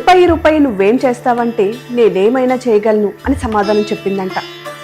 రూపాయి రూపాయి నువ్వేం చేస్తావంటే నేనేమైనా చేయగలను అని సమాధానం చెప్పిందంట.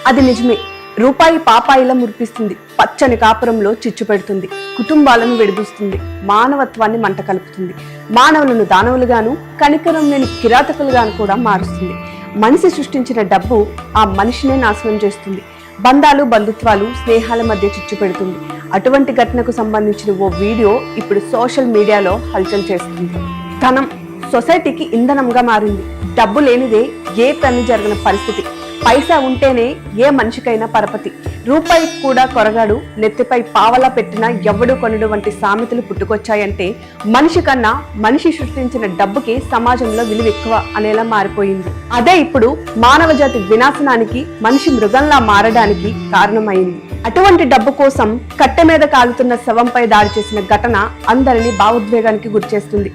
అది నిజమే. రూపాయి పాపాయిలా మురిపిస్తుంది. పచ్చని కాపురంలో చిచ్చు పెడుతుంది. కుటుంబాలను విడిపిస్తుంది. మానవత్వాన్ని మంట కలుపుతుంది. మానవులను దానవులుగాను కనికరం లేని కిరాతకులుగాను కూడా మారుస్తుంది. మనిషి సృష్టించిన డబ్బు ఆ మనిషినే నాశనం చేస్తుంది. బంధాలు బంధుత్వాలు స్నేహాల మధ్య చిచ్చు పెడుతుంది. అటువంటి ఘటనకు సంబంధించిన ఓ వీడియో ఇప్పుడు సోషల్ మీడియాలో హల్చల్ చేస్తుంది. ధనం. సొసైటీకి ఇంధనంగా మారింది. డబ్బు లేనిదే ఏ పని జరగని పరిస్థితి. పైసా ఉంటేనే ఏ మనిషికైనా పరపతి. రూపాయి కూడా కొరగాడు నెత్తిపై పావలా పెట్టిన ఎవడు కొనడు వంటి సామెతలు పుట్టుకొచ్చాయంటే మనిషి కన్నా మనిషి సృష్టించిన డబ్బుకి సమాజంలో విలువ ఎక్కువ అనేలా మారిపోయింది. అదే ఇప్పుడు మానవ జాతి వినాశనానికి మనిషి మృగంలా మారడానికి కారణమైంది. అటువంటి డబ్బు కోసం కట్టె మీద కాలుతున్న శవంపై దాడి చేసిన ఘటన అందరినీ భావోద్వేగానికి గురిచేస్తుంది.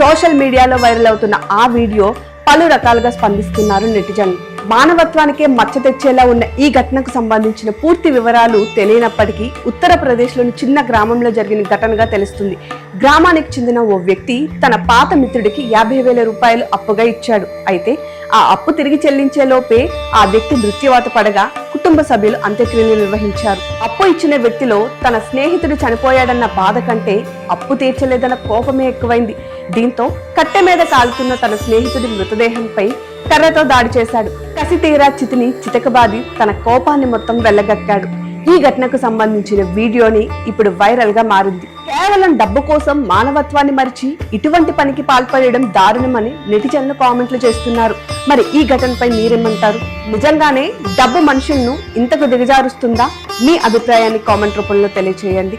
సోషల్ మీడియాలో వైరల్ అవుతున్న ఆ వీడియో పలు రకాలుగా స్పందిస్తున్నారు నెటిజన్లు మానవత్వానికే మచ్చ తెచ్చేలా ఉన్న ఈ ఘటనకు సంబంధించిన పూర్తి వివరాలు తెలియనప్పటికీ ఉత్తరప్రదేశ్లోని చిన్న గ్రామంలో జరిగిన ఘటనగా తెలుస్తుంది. గ్రామానికి చెందిన ఓ వ్యక్తి తన పాత మిత్రుడికి యాభై వేల రూపాయలు అప్పుగా ఇచ్చాడు. అయితే ఆ అప్పు తిరిగి చెల్లించే లోపే ఆ వ్యక్తి మృత్యువాత పడగా కుటుంబ సభ్యులు అంత్యక్రియలు నిర్వహించారు. అప్పు ఇచ్చిన వ్యక్తిలో తన స్నేహితుడు చనిపోయాడన్న బాధ కంటే అప్పు తీర్చలేదన్న కోపమే ఎక్కువైంది. దీంతో కట్టె మీద కాలుతున్న తన స్నేహితుడి మృతదేహంపై కర్రతో దాడి చేశాడు. కసి తీరా చితిని చితకబాది తన కోపాన్ని మొత్తం వెళ్ళగక్కాడు ఈ ఘటనకు సంబంధించిన వీడియోని ఇప్పుడు వైరల్గా మారింది. కేవలం డబ్బు కోసం మానవత్వాన్ని మరిచి ఇటువంటి పనికి పాల్పడడం దారుణమని నెటిజన్లు కామెంట్లు చేస్తున్నారు. మరి ఈ ఘటనపై మీరేమంటారు? నిజంగానే డబ్బు మనుషులను ఇంతకు దిగజారుస్తుందా? మీ అభిప్రాయాన్ని కామెంట్ రూపంలో తెలియచేయండి.